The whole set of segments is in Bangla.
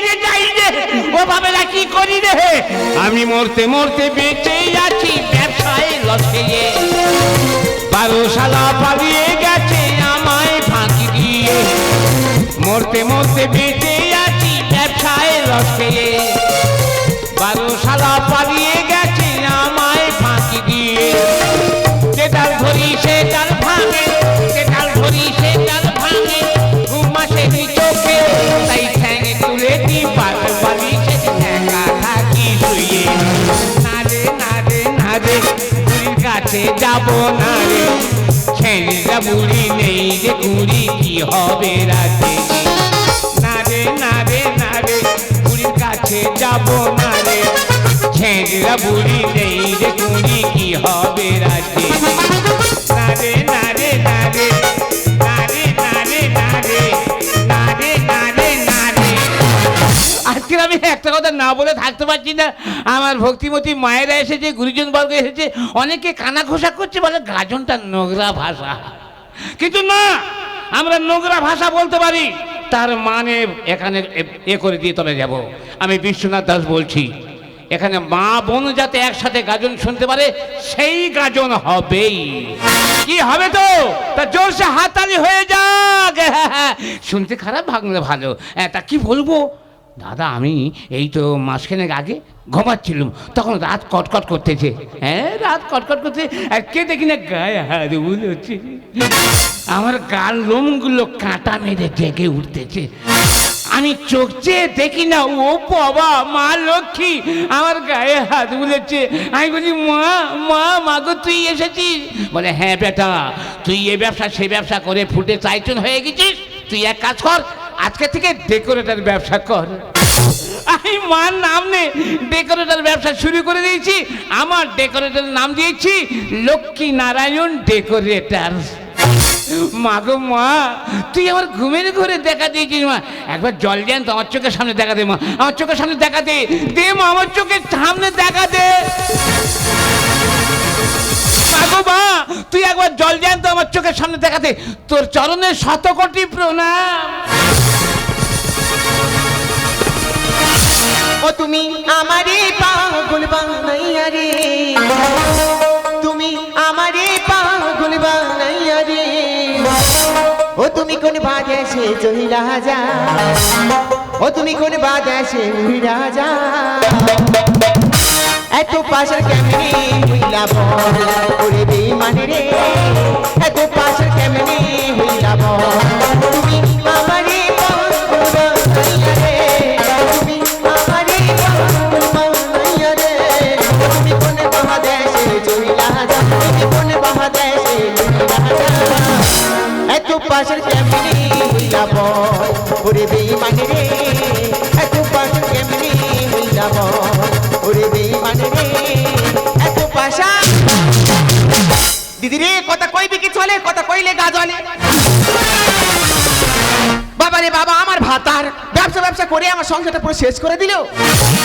মরে যাই রে ও বাবেরা কি করি রে? আমি মরতে মরতে বেঁচে আছি, ব্যবসায় লসে বারো সালা পালিয়ে গেছে আমায় ফাঁকি দিয়ে। মরতে মরতে বেঁচে আছি, ব্যবসায় লসে কাছে যাব না রে। ছেলেরা বুড়ি নেই রে কুড়ি কি হবে রাতে? না রে না রে না রে, বুড়ির কাছে যাব না রে। ছেলেরা বুড়ি নেই রে কুড়ি কি হবে না না রে না রে আজকে আমি একটা কথা না বলে থাকতে পারছি না। আমার ভক্তিমতী মায়েরা এসেছে গুরুজন বর্গ এসেছে অনেকে কানা ঘোষা করছে বলে গাজনটা নোংরা ভাষা। কিন্তু না আমরা নোংরা ভাষা বলতে পারি তার মানে এখানে এ- করে দিয়ে তবে যাব। আমি বিশ্বনাথ দাস বলছি এখানে মা বোন যাতে একসাথে গাজন শুনতে পারে সেই গাজন হবেই। কি হবে তো? তা জোরসে হাততালি হয়ে যাক। শুনতে খারাপ ভাঙলে ভালো। হ্যাঁ, তা কি বলব? দাদা, আমি এই তো মাসখানেক আগে ঘুমাচ্ছিলাম। তখন রাত কটকট করতেছে। হ্যাঁ রাত কটকট করতে কে দেখি না গায়ে হাত বুঝেছে আমার গাল লোমগুলো কাঁটা মেরে জেগে উঠতেছে। আমি চোখ চেয়ে দেখি না, ও বাবা, মা লক্ষ্মী, আমার গায়ে হাত বুলেছে আমি বলি মা মা মাগো তুই এসেছিস? বলে হ্যাঁ বেটা, তুই এ ব্যবসা, সে ব্যবসা করে ফুটে চাইচুন হয়ে গেছিস। তুই এক কাজ কর আজকে থেকে ডেকোরেটার ব্যবসা কর। আমি মার নাম নে। ডেকোরেটার ব্যবসা শুরু করে দিয়েছি আমার ডেকোরেটার নাম দিয়েছি লক্ষ্মী নারায়ণ ডেকোরেটার মা গো মা তুই আমার ঘুমের ঘরে দেখা দিয়েছিস মা। একবার জল জ্যান্ত আমার চোখের সামনে দেখা দে মা। আমার চোখের সামনে দেখা দে। দে মা আমার চোখের সামনে দেখা দে। মা মা, তুই একবার জল জ্যান্ত আমার চোখের সামনে দেখা দে তোর চরণে শত কোটি প্রণাম। ও তুমি আমারে পাগল বানাইয়া রে। তুমি আমারে পাগল বানাইয়া রে। ও তুমি কোন বাদেশে চহিলা যা ও তুমি কোন বাদেশে উড়া যা এত পাশের কেমনি হইলা বল? ওরে বেমানি রে। এত পাশের কেমনি হইলা বল? তুমি আমারে এত পাশের কেমনি হইলা বল? ওরে বেমানি রে। দিদি রে কথা কইবি কি চলে কথা কইলে গা জলে। ভাতার ব্যবসা ব্যবসা করে আমার সংসারটা পুরো শেষ করে দিল।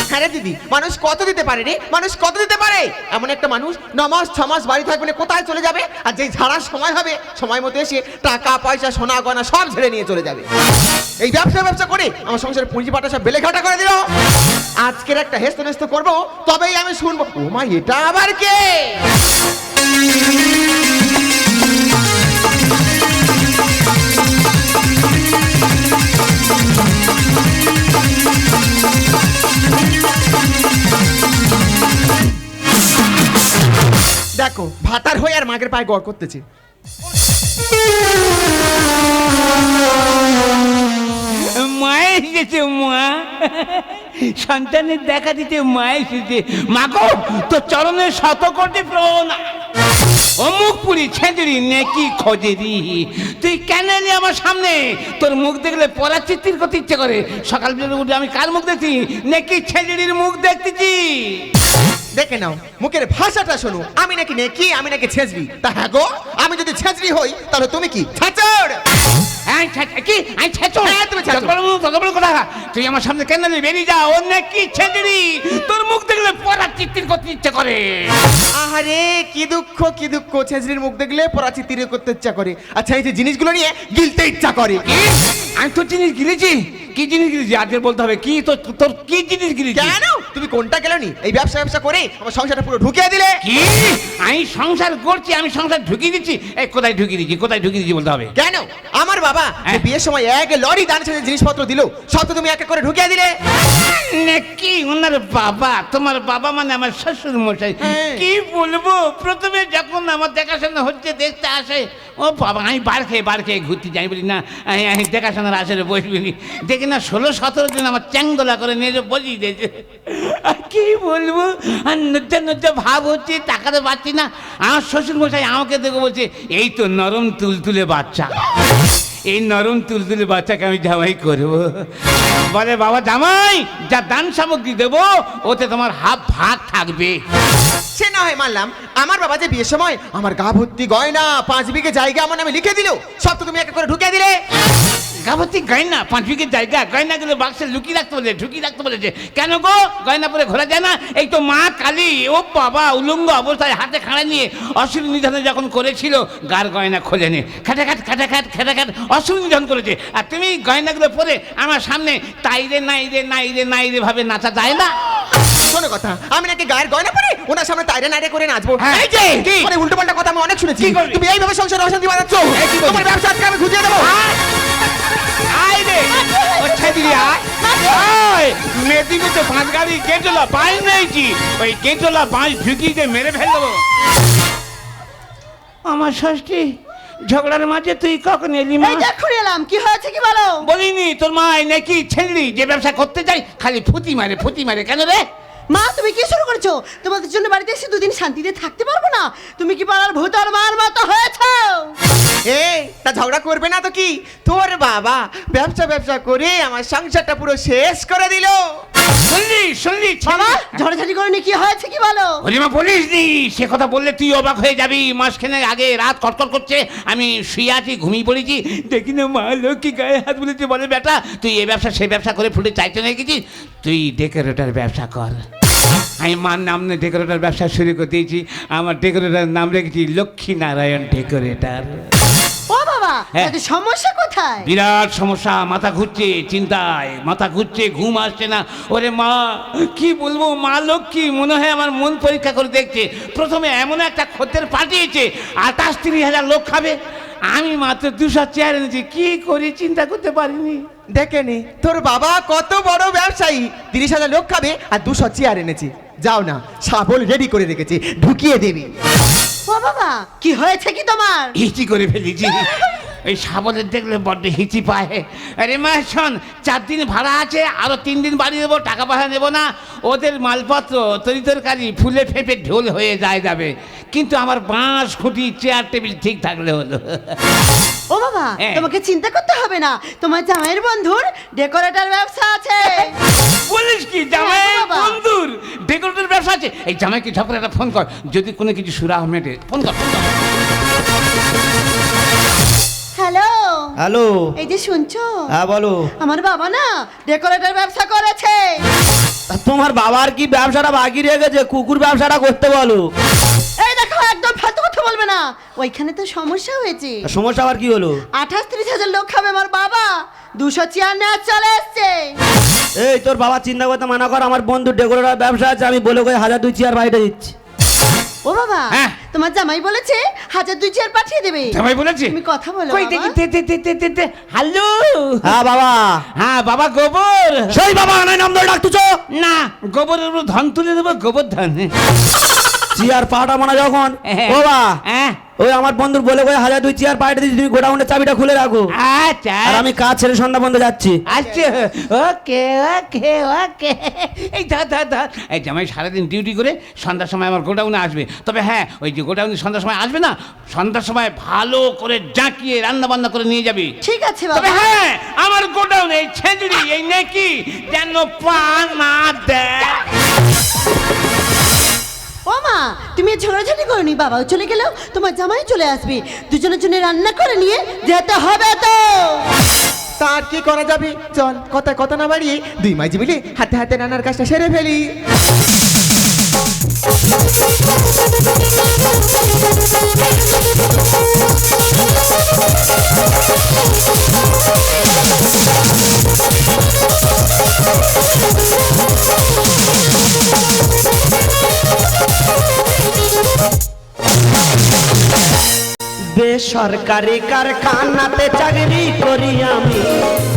হ্যাঁ রে দিদি, মানুষ কত দিতে পারে রে? মানুষ কত দিতে পারে? এমন একটা মানুষ ন মাস, ছ মাস বাড়ি থাকবে কোথায় চলে যাবে? আর যেই ঝাড়ার সময় হবে, সময় মতো এসে টাকা, পয়সা, সোনা, গয়না সব ঝেড়ে নিয়ে চলে যাবে। এই ব্যবসা ব্যবসা করে আমার সংসারের পুঁজি পাটা সব বেলে ঘাটা করে দিল। আজকের একটা হেস্ত নেস্ত করব, তবেই আমি শুনব, ও মা, এটা আবার কে? দেখো, ভাতার হয়ে আর মাগের পায়ে গড় করতেছে। মা এসেছে, মা। সন্তানের দেখা দিতে মা এসেছে। মা গো তোর চরণের শত কোটি প্রণাম অমুক পুরি ছেঁচড়ি নেকি খোঁজেরি তুই কেন এলি আমার সামনে? তোর মুখ দেখলে পড়া চিত্তির করতে ইচ্ছে করে। সকাল বেলা উঠে আমি কার মুখ দেখছি? নেকি ছেঁচড়ির মুখ দেখতেছি। দেখে নাও মুখের ভাষাটা শোনো। আমি নাকি নেকি আমি নাকি ছেঁচড়ি। তা হ্যাঁ গো আমি যদি ছেঁচড়ি হই তাহলে তুমি কি? ছাচড়! হ্যাঁ কি? হ্যাঁ, তুমি কথা। তুই আমার সামনে কেন বেরিয়ে যা অন্য কি ছেঁচড়ি। তোর মুখ দেখলে পড়া চিত্তির করতে ইচ্ছে করে। আহারে কি দুঃখ কি দুঃখ। ছেঁচড়ির মুখ দেখলে করতে ইচ্ছা করে। আচ্ছা এই যে জিনিসগুলো নিয়ে গিলতে ইচ্ছা করে। কি? আমি তোর জিনিস গিলেছি? কি জিনিস গিলেছি? আজকে বলতে হবে কি তোর তোর কি জিনিস গিলেছি? কেন? তুমি কোনটা গেলনি? এই ব্যবসা ব্যবসা করে আমার সংসারটা পুরো ঢুকিয়ে দিলে। কি? আমি সংসার করছি আমি সংসার ঢুকিয়ে দিচ্ছি? এই কোথায় ঢুকিয়ে দিচ্ছি কোথায় ঢুকিয়ে দিচ্ছি বলতে হবে? কেন? আমার বাবা যে হ্যাঁ। বিয়ের সময় এক লরি দান সাথে জিনিসপত্র দিল সব তো তুমি এক এক করে ঢুকিয়ে দিলে। নাকি ওনার বাবা? তোমার বাবা মানে আমার শ্বশুর মশাই হ্যাঁ। কি বলব? প্রথমে যখন আমার দেখাশোনা হচ্ছে দেখতে আসে ও বাবা আমি বার খেয়ে বার খেয়ে ঘুরতে যাই বলি না আমি আমি দেখাশোনার আসরে বসবি দেখি না ষোলো সতেরো দিন আমার চ্যাংদোলা করে নিয়ে বসিয়ে দিয়েছে। কি বলব? আর নজ্জা নজ্জা ভাব হচ্ছে টাকা তো পাচ্ছি না। আমার শ্বশুর মশাই আমাকে দেখে বলছে, এই তো নরম তুলতুলে বাচ্চা। এই নরম তুলতুলে বাচ্চাকে আমি জামাই করব। বলে বাবা জামাই যা দান সামগ্রী দেবো ওতে তোমার হাফ ভাগ থাকবে। সে না হয় মানলাম আমার বাবা যে বিয়ের সময় আমার গা ভর্তি গয়না পাঁচ বিঘে জায়গা আমার নামে লিখে দিল সব তো তুমি এক করে ঢুকিয়ে দিলে। গাভর্তি গয়না পাঁচ বিঘের জায়গা গয়নাগুলো বাক্সে লুকিয়ে রাখতে বলে ঢুকিয়ে রাখতে বলেছে। কেন গো? গয়না পরে ঘোরা যায় না? এই তো মা কালী ও বাবা উলঙ্গ অবস্থায় হাতে খাড়া নিয়ে অসুর নিধনে যখন করেছিল গার গয়না খোলে নি খাটা খাট নিধন করেছে আর তুমি গয়নাগুলো পরে আমার সামনে তাই রে নাই রে নাই রে নাই রে ভাবে নাচা যায় না। শোনো কথা আমি নাকি গায়ের গয়না পরে ওনার সামনে তাইরে নাইরে করে নাচবো? হ্যাঁ। এই যে মানে উল্টো পাল্টা কথা আমি অনেক শুনেছি? তুমি এইভাবে সংসারে অশান্তি করবি? তোমার ব্যবসা আজকে আমি খুঁজে দেবো। আয়। রে। ও ছেদিরি আয়। আয়। মেদিনীতে পাঁচ গাড়ি গেটলা বাঁশ নেইছি ওই গেটলা বাঁশ ঢুকিয়ে দিয়ে মেরে ফেলব আমার ষষ্ঠী ঝগড়ার মাঝে তুই কখন এলি মা? এই দেখুন এলাম। কি হয়েছে কি বলো? বলিনি তোর মা নাকি ছেড়লি যে ব্যবসা করতে যাই খালি ফুতি মারে ফুটি মারে। কেন রে? মা তুমি কি শুরু করেছ? তোমাদের জন্য বাড়িতে এসে দুদিন শান্তিতে থাকতে পারব না। তুমি কি পাড়ার ভূতর মার মতো হয়েছো? এই তা ঝগড়া করবে না তো কি? তোর বাবা ব্যবসা ব্যবসা করে আমার সংসারটা পুরো শেষ করে দিল। শুনলি শুনলি বাবা ঝড়ঝাড়ি করে কি হয়েছে কি বলো? হরিমা বলিস নি সে কথা বললে তুই অবাক হয়ে যাবি। মাসখানেক আগে রাত কটকট করছে আমি শুয়ে আছি ঘুমিয়ে পড়েছি। দেখি না মা লক্ষ্মী গায়ে হাত বলেছে বলে বেটা তুই এই ব্যবসা সেই ব্যবসা করে ফুটে চাইতে নিয়ে গেছিস? তুই ডেকোরেটার ব্যবসা কর। আমি মার নাম নিয়ে ডেকোরেটার ব্যবসা শুরু করে দিয়েছি। আমার ডেকোরেটার নাম রেখেছি লক্ষ্মী নারায়ণ ডেকোরেটার ও বাবা হ্যাঁ। তাতে সমস্যা কোথায়? বিরাট সমস্যা মাথা ঘুরছে চিন্তায় মাথা ঘুরছে ঘুম আসছে না। ওরে মা কি বলব? মা লক্ষ্মী মনে হয় আমার মন পরীক্ষা করে দেখছে। প্রথমে এমন একটা খদ্দের পাঠিয়েছে আঠাশ তিরিশ হাজার লোক খাবে। আমি মাত্র দুশো চেয়ার এনেছি কি করি চিন্তা করতে পারিনি। দেখেনি তোর বাবা কত বড় ব্যবসায়ী। তিরিশ হাজার লোক খাবে আর দুশো চেয়ার এনেছি। যাও না শাবল রেডি করে রেখেছি ঢুকিয়ে দেবে। ও বাবা কি হয়েছে কি তোমার? হিচি করে ফেলেছি? ওই সাবলের দেখলে বড্ড হিচি পায়। আরে মা শোন চার দিন ভাড়া আছে আরও তিন দিন বাড়ি দেবো টাকা পয়সা নেব না। ওদের মালপত্র তরি তরকারি ফুলে ফেঁপে ঢোল হয়ে যায় যাবে। কিন্তু আমার বাঁশ খুঁটি চেয়ার টেবিল ঠিক থাকলে হলো। ও বাবা হ্যাঁ। তোমাকে চিন্তা করতে হবে না। তোমার জামাইয়ের বন্ধুর ডেকোরেটর ব্যবসা আছে। বলিস কি জামাই হ্যাঁ, বন্ধুর ডেকোরেটের ব্যবসা আছে? এই জামাইকে ঝপ করে একটা ফোন কর। যদি কোনো কিছু সুরা আহমেদে ফোন কর ফোন কর। হ্যালো? এই যে শুনছো? হ্যাঁ বলো। আমার বাবা না ডেকোরেটর ব্যবসা করেছে। তোমার বাবার কি ব্যবসাটা বাকি রয়ে গেছে? কুকুর ব্যবসাটা করতে বলো। এই দেখো একদম ফালতু কথা বলবে না। ওইখানে তো সমস্যা হয়েছে। সমস্যা আবার কি হলো? আঠাশ ত্রিশ হাজার লোক খাবে আমার বাবা। দুশো চেয়ার নেওয়া চলে এসছে। এই তোর বাবা চিন্তা করতে মানা কর আমার বন্ধু ডেকোরেটার ব্যবসা আছে আমি বলে কই হাজার দুই চেয়ার বাইরে দিচ্ছি। ও বাবা হ্যাঁ। তোমার জামাই বলেছে হাজার দুই চেয়ার পাঠিয়ে দেবে। জামাই বলেছে? তুমি কথা বলো কই বাবা। দেখি তে তে তে তে তে তে হ্যালো হ্যাঁ বাবা। হ্যাঁ বাবা গোবর। সেই বাবা নাই নাম ধরে ডাকতুছো? না গোবরের উপর ধন তুলে দেবো গোবর ধন। চেয়ার পাটা মানা যখন। হ্যাঁ। ও বা হ্যাঁ। ওই আমার বন্ধুর বলে কই হাজার দুই চেয়ার বাইরে দিচ্ছি তুমি গোডাউনের চাবিটা খুলে রাখো। আচ্ছা। আর আমি কাজ ছেড়ে সন্ধ্যা বন্ধ যাচ্ছি। আচ্ছা। ওকে ওকে ওকে। এই ধর ধর ধর। এই জামাই সারাদিন ডিউটি করে সন্ধ্যার সময় আমার গোডাউনে আসবে। তবে হ্যাঁ ওই যে গোডাউনে সন্ধ্যার সময় আসবে না সন্ধ্যার সময় ভালো করে জাঁকিয়ে রান্না বান্না করে নিয়ে যাবি। ঠিক আছে তবে হ্যাঁ আমার গোডাউনে এই ছেঁচড়ি এই নাকি যেন পা না দেয়। ও মা, তুমি ঝগড়াঝাটি করনি বাবাও চলে গেলেও তোমার জামাই চলে আসবে। দুজনের জন্য রান্না করে নিয়ে যেতে হবে তো। তার কি করা যাবে? চল কথা কথা না বাড়িয়ে দুই মাঝি মিলে হাতে হাতে রান্নার কাজটা সেরে ফেলি। বেসরকারি কারখানাতে চাকরি করি আমি।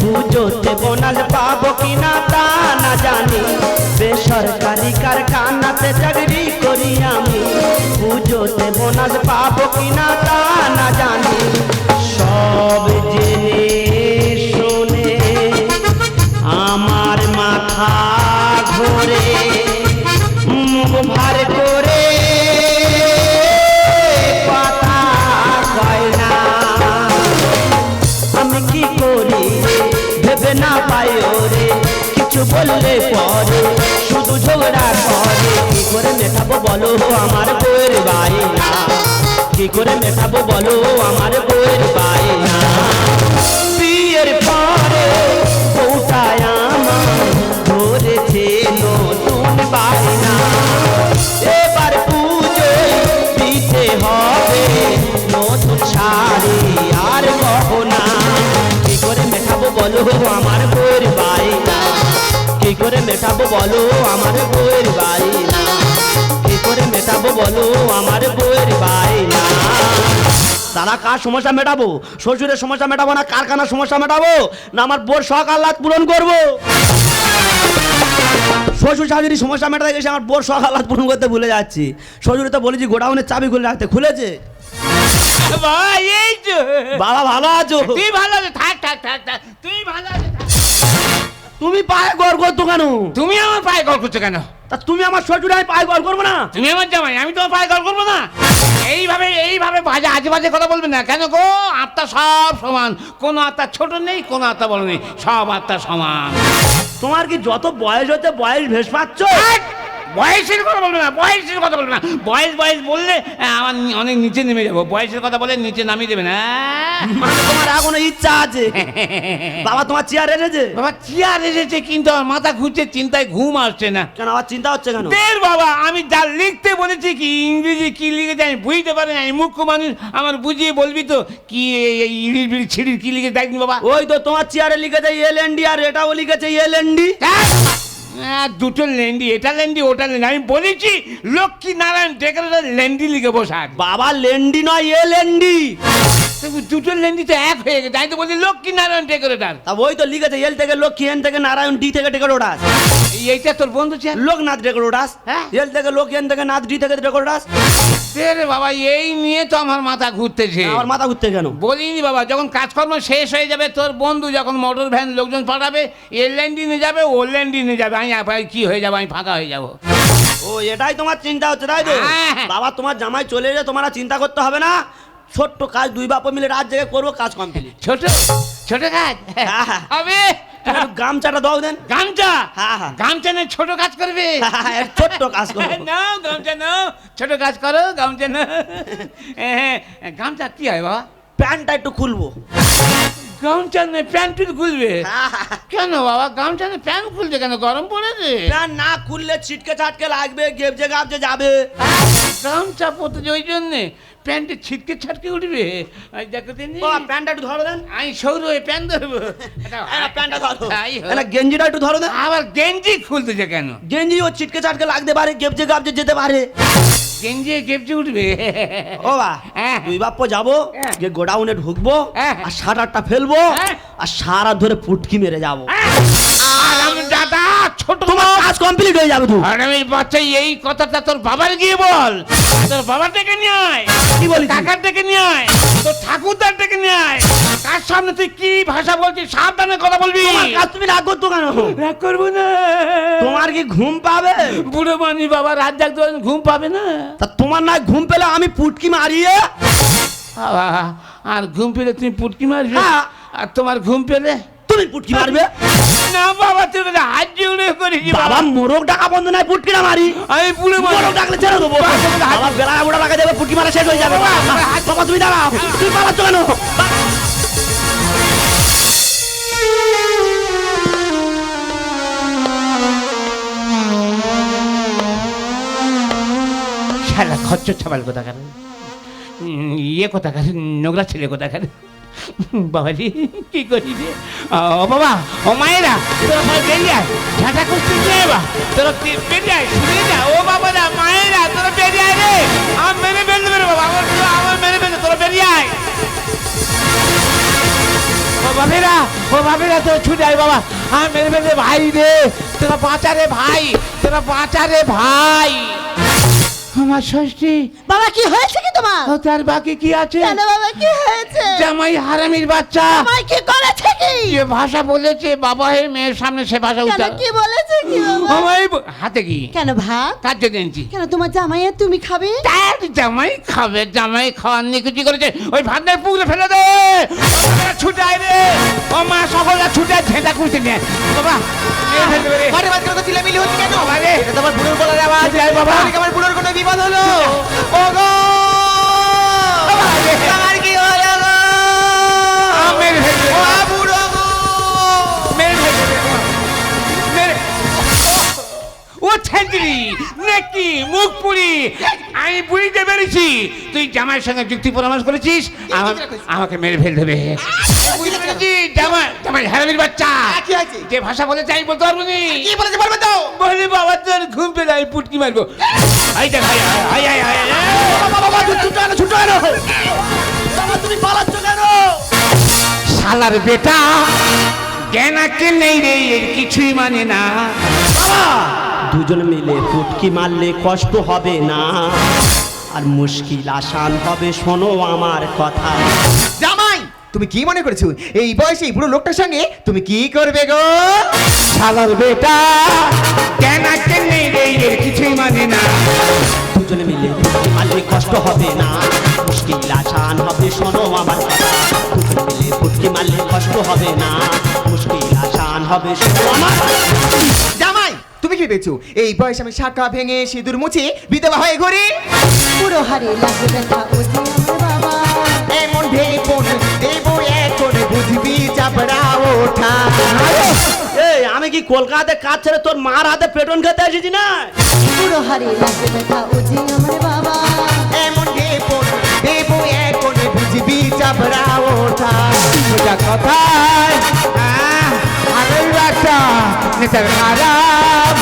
পুজোতে বোনাস পাবো কিনা তা না জানি। বেসরকারি কারখানাতে চাকরি করি আমি। পুজোতে বোনাস পাবো কিনা তা না জানি। সব জেনে শুনে আমার মাথা ঘোরে। মুখ ভার বললে পরে, শুধু ঝগড়া করে। কি করে মেটাবো বলো আমার বইয়ের বাইনা কি করে মেটাবো বলো আমার বইয়ের বাইনা বিয়ের পরে বউটায় আমার ধরেছে নতুন বাইনা এবার পুজোয় দিতে হবে নতুন শাড়ি আর গহনা। কি করে মেটাবো বলো আমার বইয়ের বাইনা কি করে মেটাবো বলো? আমার বইয়ের বাইনা কি করে মেটাবো বলো? আমার বইয়ের বাইনা তারা কার সমস্যা মেটাবো? শ্বশুরের সমস্যা মেটাবো না কারখানার সমস্যা মেটাবো? না আমার বোর শখ আহ্লাদ পূরণ করব? শ্বশুর শাশুড়ি সমস্যা মেটাতে গেছে আমার বোর শখ আহ্লাদ পূরণ করতে ভুলে যাচ্ছি। শ্বশুরে তো বলেছি গোডাউনের চাবি খুলে রাখতে খুলেছে? বাবা ভালো আছো? তুই ভালো আছো? থাক থাক থাক থাক। তুই ভালো আছো? থাক। তুমি পায়ে গড় করতো কেন? তুমি আমার পায়ে গর করছ কেন? তা তুমি আমার শ্বশুর আমি পায়ে গড় করব না? তুমি আমার জামাই আমি তোমার পায়ে গর করব না? এইভাবে এইভাবে বাজে আজে বাজে কথা বলবে না কেন গো? আত্মা সব সমান। কোনো আত্মা ছোট নেই কোনো আত্মা বড় নেই সব আত্মা সমান। তোমার কি যত বয়স হচ্ছে বয়স ভেস পাচ্ছ! বয়সের কথা বলবে না বয়সের কথা বলবে না। বয়স বয়স বললে আমার অনেক নিচে নেমে যাব। বয়সের কথা বলে নিচে নামিয়ে দেবে না। মানে তোমার এখনও ইচ্ছা আছে? বাবা তোমার চেয়ার এনেছে? বাবা চেয়ার এসেছে কিন্তু আমার মাথা ঘুরছে চিন্তায় ঘুম আসছে না। কেন আমার চিন্তা হচ্ছে কেন? দের বাবা আমি যা লিখতে বলেছি কি ইংরেজি কি লিখেছে আমি বুঝতে পারি না। মুখ্য মানুষ আমার বুঝিয়ে বলবি তো কি ইড়ির বিড়ি ছিড়ির কি লিখে দেখনি বাবা। ওই তো তোমার চেয়ারে লিখেছে এল এনডি আর এটাও লিখেছে এল এনডি ধ্যাৎ! দুটো লেন্ডি এটা লেন্ডি ওটা লেন্ডি। আমি বলেছি লক্ষ্মী নারায়ণ ডেকোরেটার লেন্ডি লিখে বসে আছে। বাবা লেন্ডি নয় এ লেন্ডি। দুটো লেন্ডি তো এক হয়ে গেছে। আমি তো বলছি লক্ষ্মী নারায়ণ ডেকোরেটার। তা ওই তো লিখেছে এল থেকে লক্ষ্মী এন থেকে নারায়ণ ডি থেকে ডেকোরোডাস এইটা তোর বন্ধু চেয়ার লোকনাথ ডেকোরোডাস হ্যাঁ। এল থেকে লোক এন থেকে নাথ ডি থেকে ডেকোরোডাস রে বাবা এই নিয়ে তো আমার মাথা ঘুরতেছে। আমার মাথা ঘুরতে কেন? বলিনি বাবা যখন কাজকর্ম শেষ হয়ে যাবে তোর বন্ধু যখন মোটর ভ্যান লোকজন পাঠাবে এর ল্যান্ডিনে যাবে ও ল্যান্ডিনে যাবে আমি আপাই কি হয়ে যাব আমি ফাঁকা হয়ে যাব। ও এটাই তোমার চিন্তা হচ্ছে তাই তো? হ্যাঁ। বাবা তোমার জামাই চলে এলে তোমার চিন্তা করতে হবে না। ছোট্ট কাজ দুই বাপ মিলে রাত জেগে করব কাজ কমপ্লিট। ছোট? ছোট কাজ? হ্যাঁ, হ্যাঁ। হবে গামছাটা দাও দেন। গামছা? হ্যাঁ, হ্যাঁ। গামছা ছোট কাজ করবে? ছোট্ট কাজ করব। গামছা ছোট কাজ করো গামছা নাও। হ্যাঁ, গামছা কি হয় বাবা? প্যান্টটা একটু খুলবো। গামছা নেই প্যান্ট খুলবে? হ্যাঁ, কেন বাবা? গামছা নেই প্যান্ট খুলছে কেন? গরম পড়েছে? প্যান্ট না খুললে ছিটকে ছাটকে লাগবে গেবজে গাবজে যাবে। গামছা পড়তে ওই জন্যে। প্যান্টে ছিটকে ছাটকে উঠবে। দেখো দিনি। প্যান্টটা একটু ধরো দেন। আমি সৌর হয়ে প্যান্ট ধরবো। প্যান্টটা ধরো। তাই হোক। এনা গেঞ্জিটা একটু ধরো দেন। আবার গেঞ্জি খুলতেছে কেন? গেঞ্জি ও ছিটকে ছাটকে লাগতে পারে গেপজে গাপজে যেতে পারে। গেঞ্জি গেপচে উঠবে। ও বা হ্যাঁ। দুই বাপ্প যাব হ্যাঁ। গিয়ে গোডাউনে ঢুকবো হ্যাঁ। আর সাটারটা ফেলব হ্যাঁ। আর সারা ধরে ফুটকি মেরে যাব। দাদা ছোট তোমার কাজ কমপ্লিট হয়ে যাবে তো। আর আমি বাচ্চা এই কথাটা তোর বাবার গিয়ে বল। তোর বাবার থেকে নিয়ে আয়। কি বলিস? কাকার থেকে নিয়ে আয়। তোর ঠাকুরদার থেকে নিয়ে আয়। কার সামনে তুই কি ভাষা বলছিস? সাবধানে কথা বলবি। তোমার কাজ তুমি রাগ করতো কেন? রাগ করব না। তোমার কি ঘুম পাবে? বুড়ো মানি বাবা রাত জাগতে ঘুম পাবে না। তা তোমার না ঘুম পেলে আমি পুটকি মারিয়ে আর ঘুম পেলে তুমি পুটকি মারবে? হ্যাঁ। আর তোমার ঘুম পেলে তুমি পুটকি মারবে? না বাবা তুমি হাত জোড়ে করি বাবা? মোরগ ডাকা বন্ধ নাই পুটকি না মারি। আমি পুরো মোরগ ডাকলে ছেড়ে দেবো। বাবা বেলা বুড়া লাগা যাবে পুটকি মারা শেষ হয়ে যাবে। বাবা তুমি দাঁড়াও। তুমি পালাচ্ছ কেন? শালা খচ্চর ছাবাল কোথাকার ইয়ে কোথাকার নোংরা ছেলে কোথাকার বাবাজি কি করি রে? ও বাবা, ও মায়েরা, তোরা সবাই বেরিয়ে আয়। ঝাঁটা করতে নিয়ে বা তোরা বেরিয়ে আয়, শুনে যা। ও বাবারা মায়েরা, তোরা বেরিয়ে আয় রে। আমার মেরে ফেলতে পারে বাবা আমার আমার মেরে ফেলতে তোরা বেরিয়ে আয়। ও বাবেরা ও বাবেরা তো ছুটে আয় বাবা। আমার মেরে ফেলতে ভাই রে, তোরা বাঁচা রে ভাই, তোরা বাঁচা রে ভাই। আমার ষষ্ঠী। বাবা কি হয়েছে কি তোমার? ও তার বাকি কি আছে? কেন বাবা কি হয়েছে? জামাই হারামির বাচ্চা। আমায় কি করেছে কি? যে ভাষা বলেছে বাবা হে মেয়ের সামনে সে ভাষা উত্তর কি বলেছে কি বাবা? আমায় হাতে কি? কেন ভাত? তার জন্য এনেছি। কেন তোমার জামাই আর তুমি খাবে? তার জামাই খাবে জামাই খাওয়ার নিকুচি করেছে। ওই ভাতের পুকুরে ফেলে দে। ওরা ছুটে আয় রে। ও মা সকলরা ছুটে আয়, ঝেঁটা খুঁজতে নিয়ে বাবা। ঘরে মাঝখানে তো চিল্লামিল্লি হচ্ছে কেন? বাবা রে। এটা তো আমার বুড়োর গলার আওয়াজ। বাবা। আমার বুড়োর কোনো বিপদ হলো। ও আমার কি হলো নেকি মুখ পুরি আমি বুড়িতে পেরেছি। তুই জামাইয়ের সঙ্গে যুক্তি পরামর্শ করেছিস। আমাকে মেরে ফেল দেবে বুঝতে জামাই জামাই হারামির বাচ্চা। কি হয়েছে? যে ভাষা বলে চাই বলতে পারব নি। কি বলেছে বলবে তো? বলে বাবা তোর ঘুম পেলে আমি পুটকি মারবো। আই দেখ আই আই আই আই বাবা বাবা ছুটো এনো ছুটো এনো বাবা তুমি পালাচ্ছ কেন? শালার বেটা জ্ঞানাকে নেই রে এর কিছুই মানে না। বাবা! দুজন মিলে ফুটকি মারলে কষ্ট হবে না। আর মুশকিল আসান হবে শোনো আমার কথা। তুমি কি মনে করেছ? এই বয়সে এই বুড়ো লোকটার সঙ্গে তুমি কি করবে গো? শালার বেটা জ্ঞানাকে নেই রে এর কিছুই মানে না। দুজনে মিলে মারলে কষ্ট হবে না। মুশকিল আসান হবে শোনো আমার কথা। দুজনে মিলে ফুটকি মারলে কষ্ট হবে না। মুশকিল আসান হবে শোনো আমার জামাই তুমি কি ভেবেছো? এই বয়সে আমি শাখা ভেঙে সিঁদুর মুছে বিধবা হয়ে ঘুরি? পুরো হারে লাগে ব্যথা ও আমার বাবা। এমন দেব এখন বুঝবি চাপড়া ওঠা এই আমি কি কলকাতাতে কাজ ছেড়ে তোর মার হাতে পেটন খেতে এসেছি না? পুরো হারে লাগে ব্যথা ও আমার বাবা। এমন ভেপন দেব এখন বুঝবি চাপড়া ওঠা সোজা কথায় নেতার খারাপ।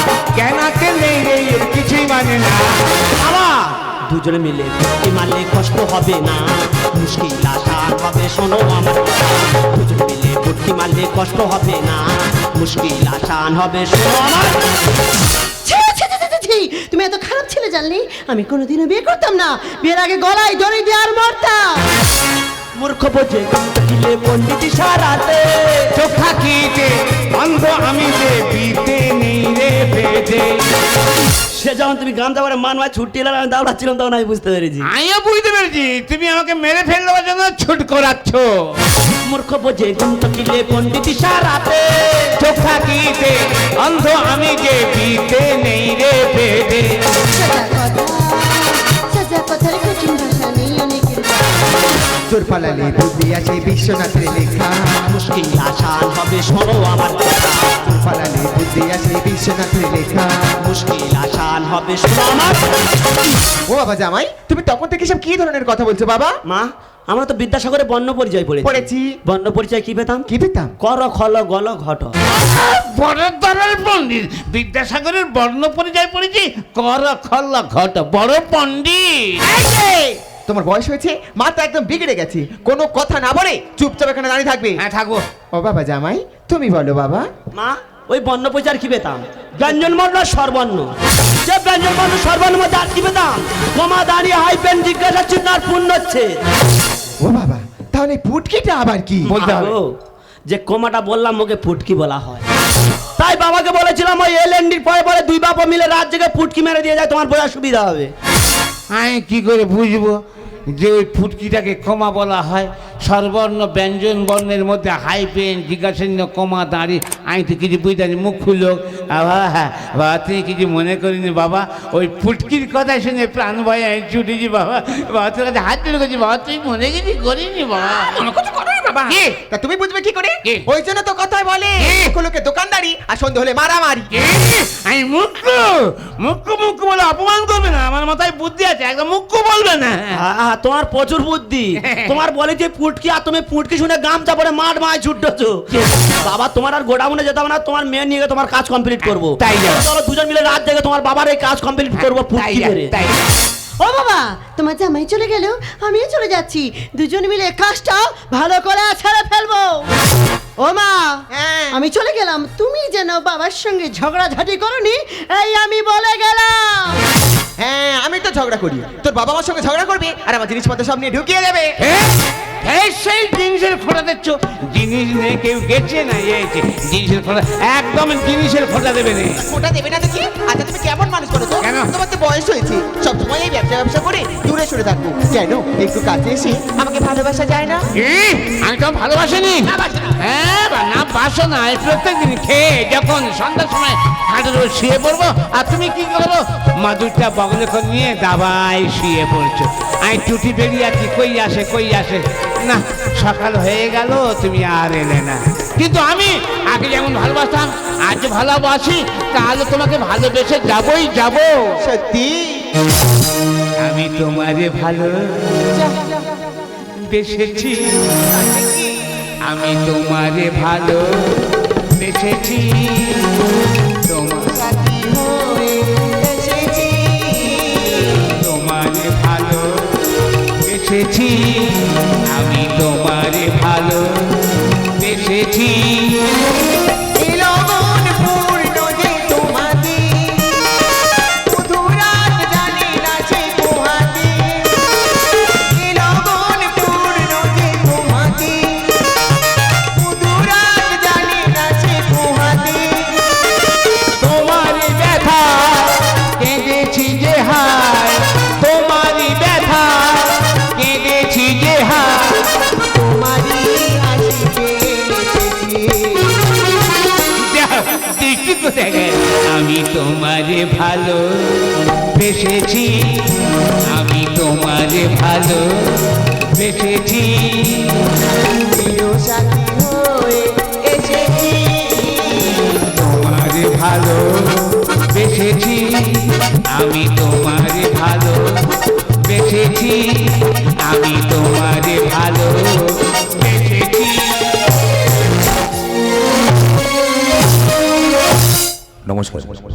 রে কিছুই মানে না। বাবা দুজনে মিলে ফুটকি মারলে কষ্ট হবে না। মুশকিল আসান হবে শোনো আমার দুজনে মিলে ফুটকি মারলে কষ্ট হবে না। মুশকিল আসান হবে। তুমি এত খারাপ ছেলে জানলি আমি কোনোদিনও বিয়ে করতাম না। বিয়ের আগে গলায় দড়ি দিয়ে আর মরতাম। মূর্খ বোঝে দিলে পণ্ডিত সারাতে। চোখ থাকিতে অন্ধ আমি যে বিতে নেই রে বেদে। সে যখন তুমি গান দেওয়ার মান মায় ছুটি এলাম আমি দাওড়াচ্ছিলাম তখন আমি বুঝতে পেরেছি। আমিও বুঝতে পেরেছি। তুমি আমাকে মেরে ফেল দেওয়ার জন্য ছুট করাচ্ছ মূর্খ বোঝে দিলে পণ্ডিত সারাতে চোখ থাকিতে অন্ধ আমি যে বিতে নেই রে বেদে তোর পালালে বুদ্ধি আছে বিশ্বনাথের লেখা। মুশকিল আসান হবে শোনো আমার কথা। তোর পালালে বুদ্ধি আছে বিশ্বনাথের লেখা। মুশকিল আসান হবে শোনো আমার ও বাবা জামাই তুমি তখন থেকে সব কি ধরনের কথা বলছো বাবা? মা আমরা তো বিদ্যাসাগরে বর্ণ পরিচয় পড়েছি। পড়েছি। বর্ণ পরিচয় কি পেতাম? কি পেতাম? কর খল গল ঘট। বড় দরের পণ্ডিত। বিদ্যাসাগরের বর্ণ পরিচয় পড়েছি কর খল ঘট। বড় পণ্ডিত। তোমার বয়স হয়েছে? মাথা একদম বিগড়ে গেছে। কোনো কথা না বলে চুপচাপ এখানে দাঁড়িয়ে থাকবে। হ্যাঁ থাকব ও বাবা জামাই তুমি বলো বাবা। মা ওই বর্ণ পরিচয় কি পেতাম? ব্যঞ্জন বর্ণ সর্বর্ণ যে ব্যঞ্জন বর্ণ সর্বর্ণ মধ্যে আর কি পেতাম? কমা দাঁড়িয়ে হাই পেন জিজ্ঞাসা চিহ্ন আর পূর্ণ হচ্ছে তাহলে পুটকিটা আবার কি? বলতে হবে। যে কোমাটা বললাম ওকে ফুটকি বলা হয়। তাই বাবাকে বলেছিলাম ওই এল এলএনডির পরে পরে দুই বাবা মিলে রাত জেগে ফুটকি মেরে দিয়ে যায় তোমার বোঝার সুবিধা হবে। আমি কি করে বুঝব যে ওই ফুটকিটাকে কমা বলা হয়? স্বরবর্ণ ব্যঞ্জন বর্ণের মধ্যে হাই পেন জিজ্ঞাসান্য কমা, দাঁড়ি আমি তো কিছু বুঝতে মুখ খুললো বাবা, তুমি কিছু মনে করিনি, বাবা। ওই ফুটকির কথা শুনে প্রাণ ভয়ে আমি ছুটেছি বাবা। বাবা, তোর কাছে হাত তুলে গেছি বাবা, তুই মনে কিছু করিনি, বাবা। বাবা। কি? তা তুমি বুঝবে কি করে? ওই জন্য তো কথাই বলে লোকে দোকানদারি আর সন্ধে হলে মারামারি। আমি মুখ্য মুখ্য মুখ্য বলে অপমান করবে না। আমার মাথায় বুদ্ধি আছে একদম মুখ্য বলবে না। তোমার প্রচুর বুদ্ধি। তোমার বলে যে পুটকি আর তুমি পুটকি শুনে গামছা পরে মাঠ মায় ছুটছো বাবা তোমার আর গোডাউনে যেতে হবে না তোমার মেয়ে নিয়ে তোমার কাজ কমপ্লিট করব। তাই। চলো দুজন মিলে রাত জেগে তোমার বাবার এই কাজ কমপ্লিট করব তাই পুটকি ধরে তাই। ও বাবা তোমার জামাই চলে গেল আমিও চলে যাচ্ছি। দুজন মিলে কাজটা ভালো করে ছেড়ে ফেলব। ও মা হ্যাঁ। আমি চলে গেলাম তুমি যেন বাবার সঙ্গে ঝগড়াঝাটি করনি এই আমি বলে গেলাম। হ্যাঁ আমি তো ঝগড়া করি। তোর বাবা আমার সঙ্গে ঝগড়া করবে আর আমার জিনিসপত্র সব নিয়ে ঢুকিয়ে দেবে। সেই জিনিসের খোঁড়া দিচ্ছ জিনিস নিয়ে কেউ গেছে না এইছে জিনিসের খোঁড়া একদম জিনিসের খোঁড়া দেবে না। ওটা দেবে না দেখি? আচ্ছা তুমি কেমন মানুষ বলো তো? কেন? তোমার তো বয়স হয়েছে। সব সময় এই ব্যবসা ব্যবসা করে দূরে সরে থাকব। কেন? একটু কাছে এসে। আমাকে ভালোবাসা যায় না? আমি তো ভালোবাসিনি? হ্যাঁ না বাসো না এই প্রত্যেক দিন খেয়ে যখন সন্ধ্যার সময় খাটের শুয়ে পড়ব আর তুমি কি করো? মাদুরটা বগলে করে নিয়ে দাবায় শুয়ে পড়ছো। আমি টুটি বেরিয়ে আছি কই আসে কই আসে? না সকাল হয়ে গেল তুমি আর এলে না। কিন্তু আমি আগে যেমন ভালোবাসতাম আজ ভালোবাসি তাহলে তোমাকে ভালোবেসে যাবই যাব। সত্যি? আমি তোমারে ভালো বেসেছি। আমি তোমারে ভালো বেসেছি। বেসেছি আমি তোমার ভালো বেসেছি তোমারে ভালো বেসেছি আমি তোমারে ভালো বেসেছি। তোমারে ভালো বেসেছি আমি তোমারে ভালো বেসেছি। আমি তোমারে ভালো নমস্কার।